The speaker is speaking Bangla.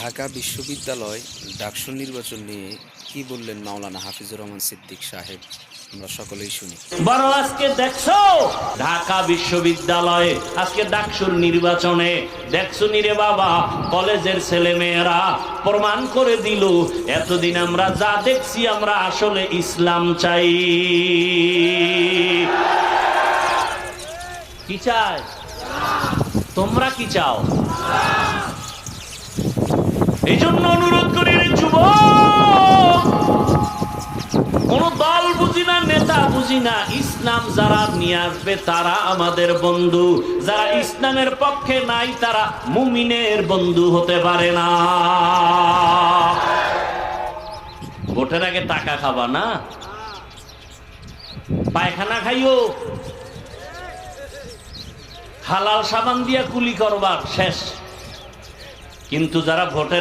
ঢাকা বিশ্ববিদ্যালয় ডাকসু নির্বাচন নিয়ে কি বললেন মাওলানা হাফিজুর রহমান সিদ্দিক সাহেব? আমরা সকলেই শুনি। আজকে দেখছ? ঢাকা বিশ্ববিদ্যালয়ে আজকে ডাকসুর নির্বাচনে দেখছ নিরে বাবা? কলেজের ছেলে মেয়েরা প্রমাণ করে দিল, এতদিন আমরা যা দেখছি আমরা আসলে ইসলাম চাই। কি চাই তোমরা কি চাও? এই জন্য অনুরোধ করি রে যুবক, কোন দল বুঝি না, নেতা বুঝি না, ইসলাম যারা নিয়ে আসবে তারা আমাদের বন্ধু। যারা ইসলামের পক্ষে নাই, তারা মুমিনের বন্ধু হতে পারে না। ভোটের আগে টাকা খাবা না? পায়খানা খাইও। হালাল সাবান দিয়া কুলি করবার শেষ। কিন্তু যারা ভোটের